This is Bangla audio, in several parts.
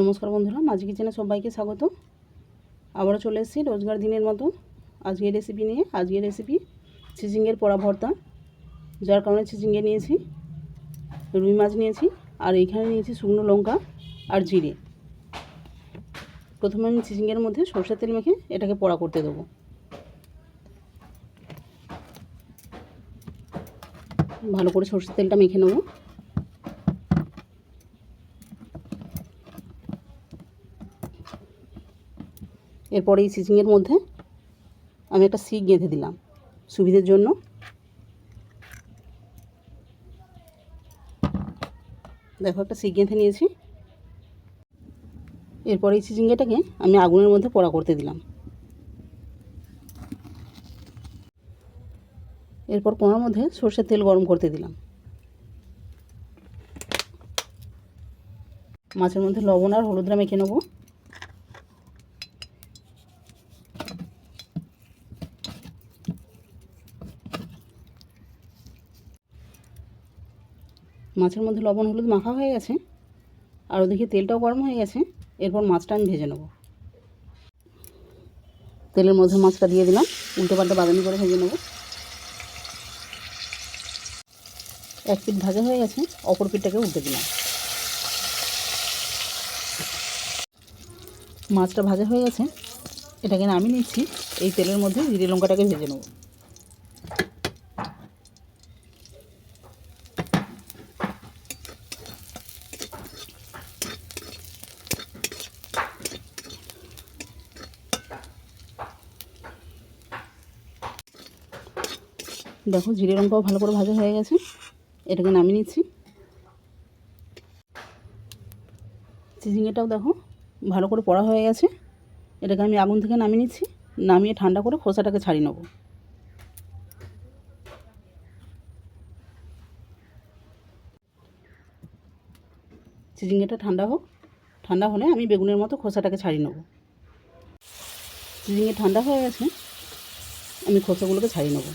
নমস্কার বন্ধুরা, মাঝি কিচেনে সবাইকে স্বাগত। আবারও চলে এসেছি রোজগার দিনের মতো আজকের রেসিপি নিয়ে। আজকের রেসিপি চিচিংয়ের পোড়া ভর্তা। যার কারণে চিচিঙ্গে নিয়েছি, রুই মাছ নিয়েছি, আর এইখানে নিয়েছি শুকনো লঙ্কা আর জিরে। প্রথমে আমি চিচিঙ্গের মধ্যে সরষের তেল মেখে এটাকে পোড়া করতে দেবো। ভালো করে সরষের তেলটা মেখে নেব। এরপরে এই সিজিংয়ের মধ্যে আমি একটা শিক গেঁথে দিলাম, সুবিধের জন্য। দেখো একটা শিক গেঁথে নিয়েছি। এরপরে এই চিচিঙ্গাটাকে আমি আগুনের মধ্যে পোড়া করতে দিলাম। এরপর কোনার মধ্যে সর্ষের তেল গরম করতে দিলাম। মাছের মধ্যে লবণ আর হলুদরা মেখে নেব। মাছের মধ্যে লবণ, হলুদ মাখা হয়ে গেছে, আর ওদিকে তেলটাও গরম হয়ে গেছে, এরপর মাছটা আমি ভেজে নেব। তেলের মধ্যে মাছটা দিয়ে দিলাম, উল্টো পাল্টা বাদামি করে ভেজে নেব। এক পিঠ ভাজা হয়ে গেছে, অপর পিঠটাকে উল্টে দিলাম। মাছটা ভাজা হয়ে গেছে, এটাকে নামিয়ে নিচ্ছি, এই তেলের মধ্যে জিরে লঙ্কাটাকে ভেজে নেব। দেখো জিরে লঙ্কাও ভালো করে ভাজা হয়ে গেছে। এটাকে নামিয়ে নিচ্ছি। চিচিঙ্গেটাও দেখো ভালো করে পড়া হয়ে গেছে। এটাকে আমি আগুন থেকে নামিয়ে নিচ্ছি। নামিয়ে ঠান্ডা করে খোসাটাকে ছাড়িয়ে নেব। চিচিঙ্গেটা ঠান্ডা হোক, ঠান্ডা হলে আমি বেগুনের মতো খোসাটাকে ছাড়িয়ে নেব। চিচিঙ্গে ঠান্ডা হয়ে গেছে, আমি খোসাগুলোকে ছাড়িয়ে নেব।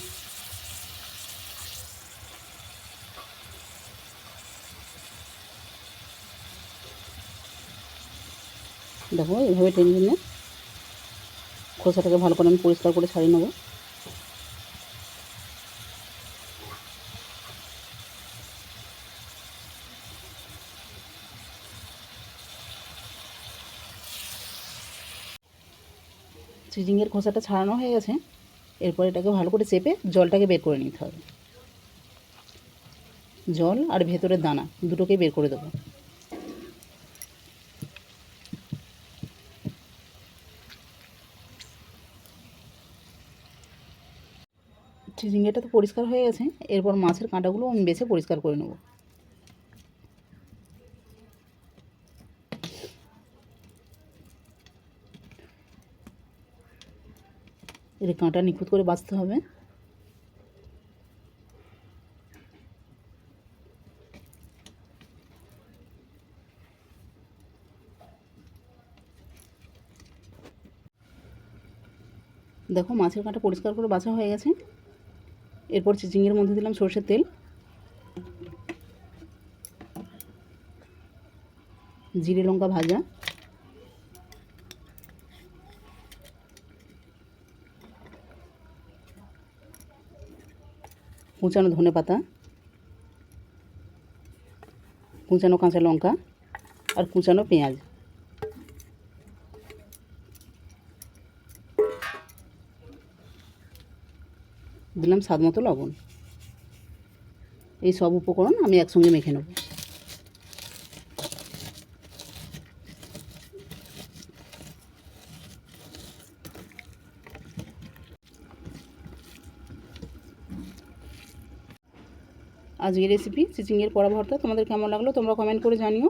দেখো, এভাবে টেনে টেনে খোসাটাকে ভালো করে আমি পরিষ্কার করে ছাড়িয়ে নেব। চিচিংয়ের খোসাটা ছাড়ানো হয়ে গেছে। এরপর এটাকে ভালো করে চেপে জলটাকে বের করে নিতে হবে। জল আর ভেতরের দানা, দুটোকেই বের করে দেবো। চিচিঙ্গাটা তো পরিষ্কার হয়ে গেছে, এরপর মাছের কাঁটাগুলো আমি বেছে পরিষ্কার করে নেব। এর কাঁটা নিখুঁত করে বাঁচতে হবে। দেখো মাছের কাঁটা পরিষ্কার করে বাছা হয়ে গেছে। এরপর চিচিংয়ের মধ্যে দিলাম সর্ষের তেল, জিরে লঙ্কা ভাজা, কুচানো ধনে পাতা, কুচানো কাঁচা লঙ্কা আর কুচানো পেঁয়াজ। দিলাম স্বাদ মতো লবণ। এই সব উপকরণ আমি একসঙ্গে মেখে নেব। আজকের রেসিপি চিচিংয়ের পড়া ভর্তা, তোমাদের কেমন লাগল তোমরা কমেন্ট করে জানিও।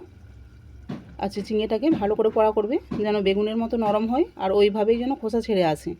আর চিচিংয়েটাকে ভালো করে পড়া করবে, যেন বেগুনের মতো নরম হয় আর ওইভাবেই যেন খোসা ছেড়ে আসে।